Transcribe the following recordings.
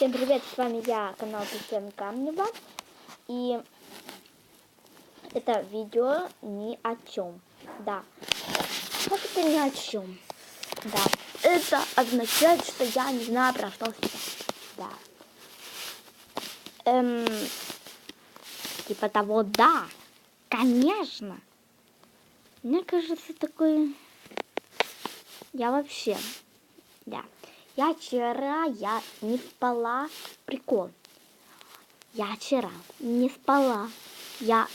Всем привет, с вами я, канал Татьяна Камнева. И это видео ни о чем. Да. Как это ни о чем? Да. Это означает, что я не знаю про что. Да. Эм, типа того, да. Конечно. Мне кажется, такой... Я вообще... Да. Я вчера, я не спала. Прикол. Я вчера не спала. Я,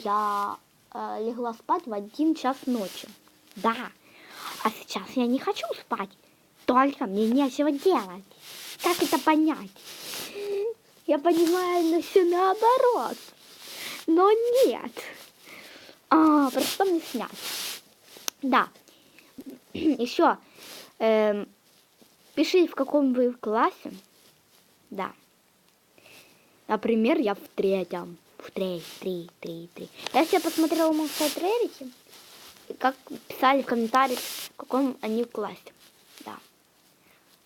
я э, легла спать в один час ночи. Да. А сейчас я не хочу спать. Только мне нечего делать. Как это понять? Я понимаю, но все наоборот. Но нет. А, про что мне снять? Да. Еще. Эм, Пишите, в каком вы классе. Да. Например, я в третьем. В три, три, три, три. Я себе посмотрела мой сайт Рерити, как писали в комментариях, в каком они классе. Да.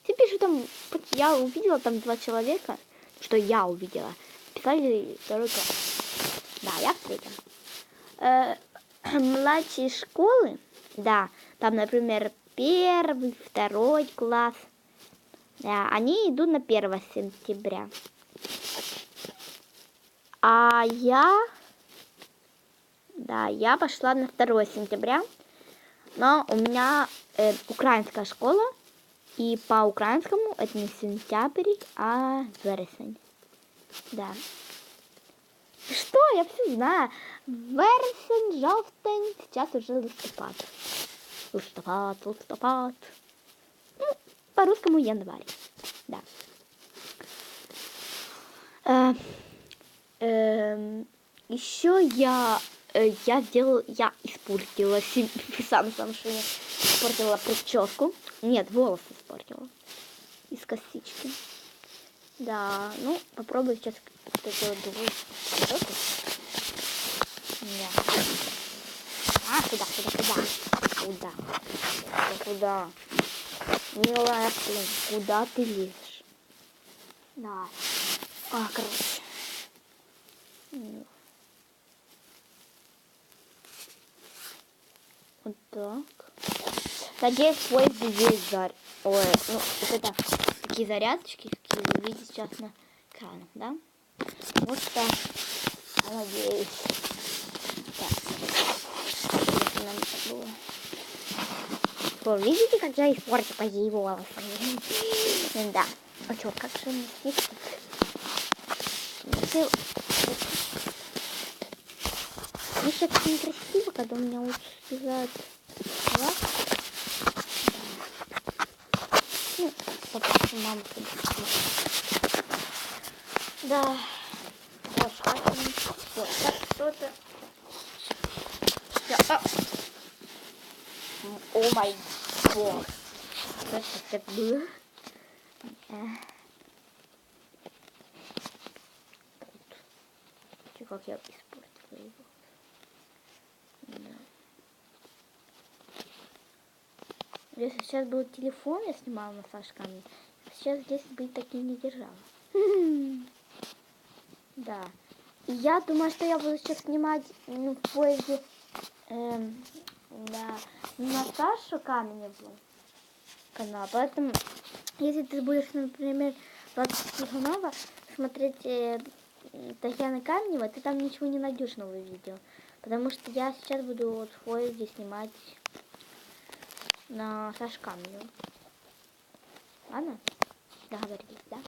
Все пишут там, я увидела там два человека, что я увидела. Писали второй класс. Да, я в третьем. Э, младшие школы, да, там, например, первый, второй класс – да, они идут на 1 сентября. А я... Да, я пошла на 2 сентября. Но у меня э, украинская школа. И по украинскому это не сентябрь, а вересень. Да. Что? Я все знаю. Вересень, жовтень, сейчас уже листопад. Листопад, листопад по-русскому январь. Да. Э, э, еще я э, я сделал, я испортила сам сам что испортила прическу. Нет, волосы испортила. Из косички. Да, ну, попробую сейчас сделать другую прическу. А, куда, куда, куда? Куда? Куда? Милая, блин, куда ты лезешь? Да. А, короче. Вот так. Надеюсь, свой здесь зар... Ой, ну, вот это такие зарядочки, какие вы видите сейчас на экране, да? Вот так. Надеюсь. Так. Нам это было. Вы видите, как я испортила ей волосы? Да. А что, как же он здесь? Ну, сейчас некрасиво, когда у меня лучше глаз. Ну, попрошу маму Да. Хорошо. Так что-то. О май бог. Что это было? Как я испортила его. Да. Если сейчас был телефон, я снимала массаж камня, сейчас здесь бы таки не держала. Да. И я думаю, что я буду сейчас снимать ну, в поезде эм, да, Наташу Каменеву канал. Поэтому, если ты будешь, например, 20 Тихонова смотреть э, Татьяны Каменева, ты там ничего не найдешь новое видео. Потому что я сейчас буду вот в поезде снимать на Саш Каменеву. Ладно? Договорились, да?